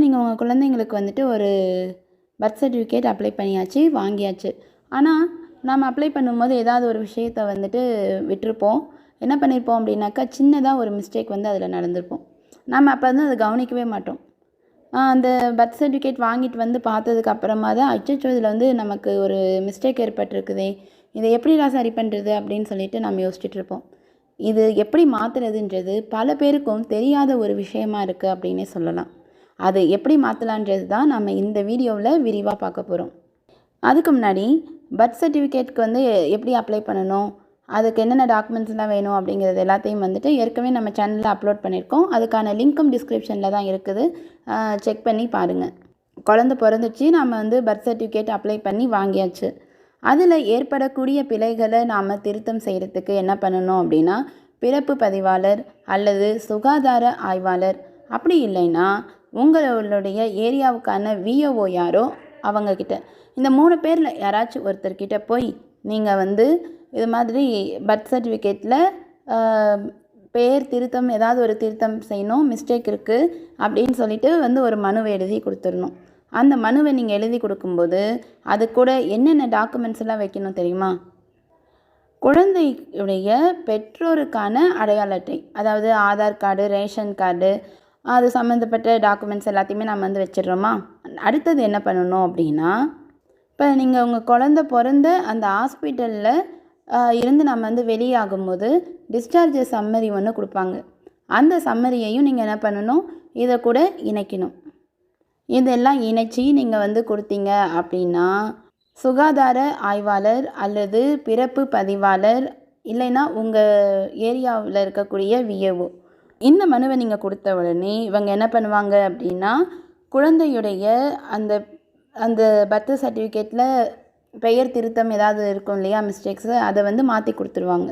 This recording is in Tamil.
நீங்கள் உங்கள் குழந்தைங்களுக்கு வந்துட்டு ஒரு பர்த் சர்டிஃபிகேட் அப்ளை பண்ணியாச்சு வாங்கியாச்சு. ஆனால் நாம் அப்ளை பண்ணும்போது ஏதாவது ஒரு விஷயத்தை வந்துட்டு விட்டுருப்போம். என்ன பண்ணியிருப்போம் அப்படின்னாக்கா சின்னதாக ஒரு மிஸ்டேக் வந்து அதில் நடந்திருப்போம் நம்ம அப்போ வந்து அதை கவனிக்கவே மாட்டோம். அந்த பர்த் சர்டிஃபிகேட் வாங்கிட்டு வந்து பார்த்ததுக்கு அப்புறமா தான் அச்சச்சோ இதில் வந்து நமக்கு ஒரு மிஸ்டேக் ஏற்பட்டிருக்குதே. இதை எப்படிடா சரி பண்ணுறது அப்படின்னு சொல்லிட்டு நம்ம யோசிச்சுட்டு இருப்போம். இது எப்படி மாற்றுறதுன்றது பல பேருக்கும் தெரியாத ஒரு விஷயமா இருக்குது அப்படின்னே சொல்லலாம். அது எப்படி மாற்றலான்றது தான் நம்ம இந்த வீடியோவில் விரிவாக பார்க்க போகிறோம் அதுக்கு முன்னாடி பர்த் சர்டிஃபிகேட்க்கு வந்து எப்படி அப்ளை பண்ணணும் அதுக்கு என்னென்ன டாக்குமெண்ட்ஸ்லாம் வேணும் அப்படிங்கிறது எல்லாத்தையும் வந்துட்டு ஏற்கனவே நம்ம சேனலில் அப்லோட் பண்ணியிருக்கோம். அதுக்கான லிங்க்கும் டிஸ்கிரிப்ஷனில் தான் இருக்குது. செக் பண்ணி பாருங்கள் குழந்த பிறந்துச்சு நம்ம வந்து பர்த் சர்டிஃபிகேட் அப்ளை பண்ணி வாங்கியாச்சு. அதில் ஏற்படக்கூடிய பிழைகளை நாம் திருத்தம் செய்கிறதுக்கு என்ன பண்ணணும் அப்படின்னா பிறப்பு பதிவாளர் அல்லது சுகாதார ஆய்வாளர். அப்படி இல்லைன்னா உங்களுடைய ஏரியாவுக்கான விஓஓ யாரோ அவங்கக்கிட்ட இந்த மூணு பேரில் யாராச்சும் ஒருத்தர்கிட்ட போய் நீங்கள் வந்து இது மாதிரி பர்த் சர்டிஃபிகேட்டில் பேர் திருத்தம் ஏதாவது ஒரு திருத்தம் செய்யணும் மிஸ்டேக் இருக்குது அப்படின்னு சொல்லிட்டு வந்து ஒரு மனுவை எழுதி கொடுத்துடணும். அந்த மனுவை நீங்கள் எழுதி கொடுக்கும்போது அது கூட என்னென்ன டாக்குமெண்ட்ஸ் எல்லாம் வைக்கணும் தெரியுமா? குழந்தையுடைய பெற்றோருக்கான அடையாள அட்டை அதாவது ஆதார் கார்டு ரேஷன் கார்டு அது சம்மந்தப்பட்ட டாக்குமெண்ட்ஸ் எல்லாத்தையுமே நம்ம வந்து வச்சிடுறோமா? அடுத்தது என்ன பண்ணணும் அப்படின்னா இப்போ நீங்கள் உங்கள் குழந்த பிறந்த அந்த ஹாஸ்பிட்டலில் இருந்து நம்ம வந்து வெளியாகும்போது டிஸ்சார்ஜ் சம்மரி ஒன்று கொடுப்பாங்க. அந்த சம்மரியையும் நீங்கள் என்ன பண்ணணும்? இதை கூட இணைக்கணும். இதெல்லாம் இணைச்சி நீங்கள் வந்து கொடுத்தீங்க அப்படின்னா சுகாதார ஆய்வாளர் அல்லது பிறப்பு பதிவாளர் இல்லைன்னா உங்கள் ஏரியாவில் இருக்கக்கூடிய விஏஓ இந்த மனுவை நீங்கள் கொடுத்த உடனே இவங்க என்ன பண்ணுவாங்க அப்படின்னா குழந்தையுடைய அந்த அந்த பர்த் சர்டிஃபிகேட்டில் பெயர் திருத்தம் ஏதாவது இருக்கும் இல்லையா மிஸ்டேக்ஸு அதை வந்து மாற்றி கொடுத்துருவாங்க.